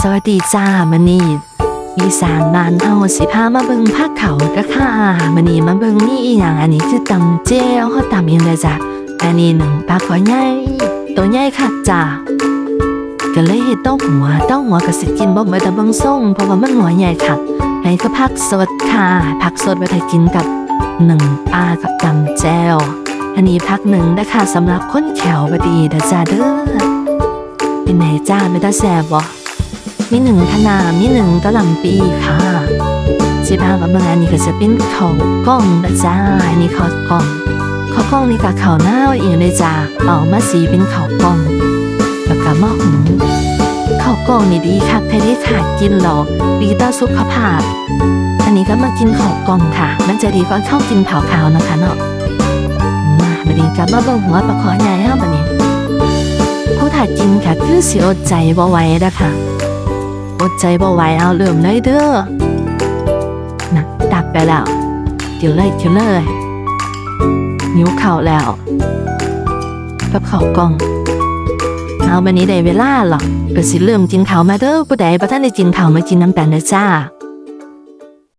สวัสดีจ้ามันนี่อีสานบ้านเฮาสิพามาเบิ่งภาคเขาก็ค่ะมันนี่มาเบิ่งมีอีหยังอันนี้คือตำเจลเฮาตำเองเลยจ้ะอันนี้หนึ่งปลาขอใหญ่ตัวใหญ่คักจ้าก็เลยเฮ็ดต้าหัวต้าหัวก็สิกินบ่เมือแต่เบิ่งส่งเพราะว่ามันหัวใหญ่คักอันนี้ก็ผักสดค่ะผักสดไว้ให้กินกับหนึ่งปลากับตำแจวอันนี้พักหนึ่งนะคะสำหรับคนแขวบดีเดจ้าเด้อเป็นไหนจ้าไม่ได้แสบบ่ มีหนึ่งขนามีหนึ่งกะหล่ำปีค่ะสิพากับเมืองอันนี้ก็จะเป็นข้าวกล้องนะจ้าอันนี้ข้าวกล้องข้าวกล้องนี่กับข้าวหน้าเองเลยจ้าเอามาสีเป็นข้าวกล้องแล้วก็หม้อหุงข้าวกล้องนี่ดีค่ะใครได้ขาดกินหรอกดีต่อสุขภาพ อันนี้ก็มากินข้าวกล้องค่ะ มันจะดีกว่าข้ากินเผาขาวนะคะเนาะมามาดีกับมาเบิ่งหัวปลาขอใหญ่เฮาบัดนี้ผู้ถ่ายกินค่ะคือสิอดใจบ่ไหวนะคะ อดใจบ่ไหวเอาเริ่มเลยเด้อนะตักไปแล้วเดี๋ยวเลยเดี๋ยวเลยนิ้วเข่าแล้วกับเข่ากล้องเอาบันนี้ได้เวลาหรอกก็สิเริ่มกินข้าวมาเด้อผู้ใดบ่ทันได้กินข้าวมากินน้ำแปลนเด้อจ้า